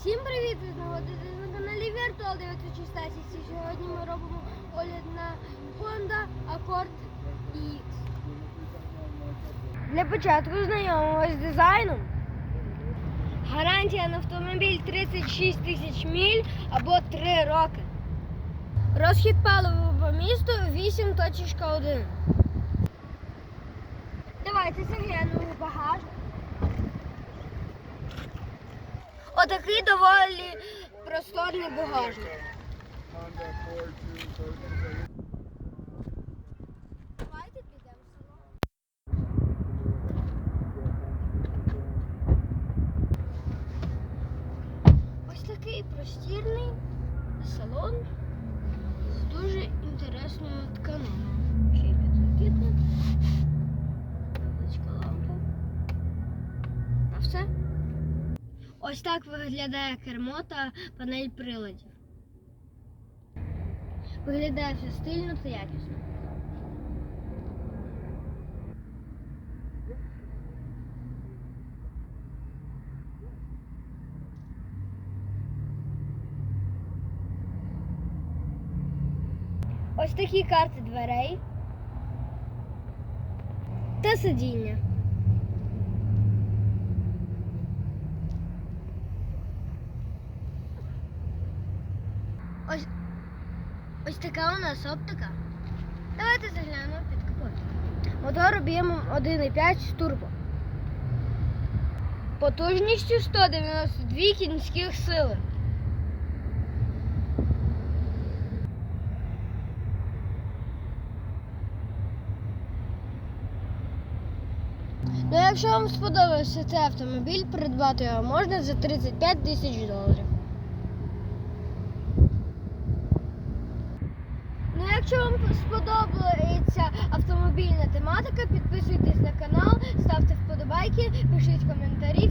Всім привіт! Ви знаходитесь на каналі Virtual 916 і сьогодні ми робимо огляд на Honda Accord EX. Для початку знайомимося з дизайном. Гарантія на автомобіль 36 тисяч міль або 3 роки. Розхід палива по місту 8.1. Давайте заглянемо в багажник. Отакий доволі просторний багажник. Honda Accord 230. Давайте підемо в село. Ось такий простірний салон з дуже інтересною тканиною. Ще й підлокітник. Табличка лампа. А все. Ось так виглядає кермо та панель приладів. Виглядає все стильно та якісно. Ось такі карти дверей та сидіння. Ось, ось така у нас оптика. Давайте заглянемо під капот. Мотор об'ємом 1,5 турбо. Потужністю 192 кінських сили. Ну, якщо вам сподобався цей автомобіль, придбати його можна за 35 тисяч доларів. Ну, якщо вам сподобається автомобільна тематика, підписуйтесь на канал, ставте вподобайки, пишіть коментарі.